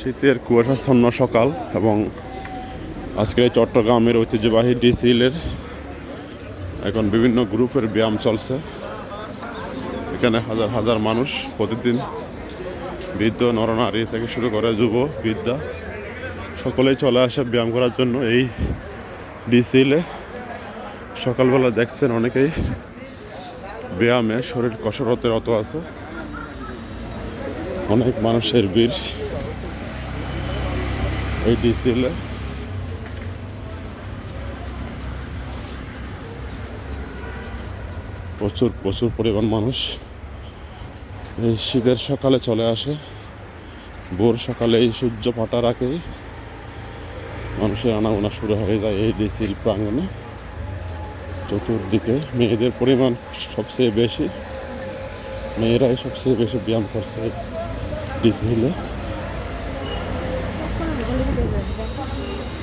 শীতের কুয়াশাচ্ছন্ন সকাল এবং আজকে চট্টগ্রামের ঐতিহ্যবাহী ডিসিলের এখন বিভিন্ন গ্রুপের ব্যায়াম চলছে। এখানে হাজার হাজার মানুষ প্রতিদিন বৃদ্ধ, নরনারী থেকে শুরু করে যুব, বৃদ্ধা, সকলেই চলে আসে ব্যায়াম করার জন্য এই ডিসিলে সকালবেলা দেখছেন অনেকেই ব্যায়ামে শরীর কসরতে রত আছে। অনেক মানুষের ভিড়। এই ডিসিলে প্রচুর প্রচুর পরিমাণ মানুষ। এই শীতের সকালে চলে আসে। ভোর সকালে এই সূর্য ফাটার আগেই মানুষের আনাগোনা শুরু হয়ে যায় এই ডিসিল প্রাঙ্গণে। চতুর্দিকে মেয়েদের পরিমাণ সবচেয়ে বেশি। মেয়েরাই সবচেয়ে বেশি ব্যায়াম করছে ডিসিলে Thank you.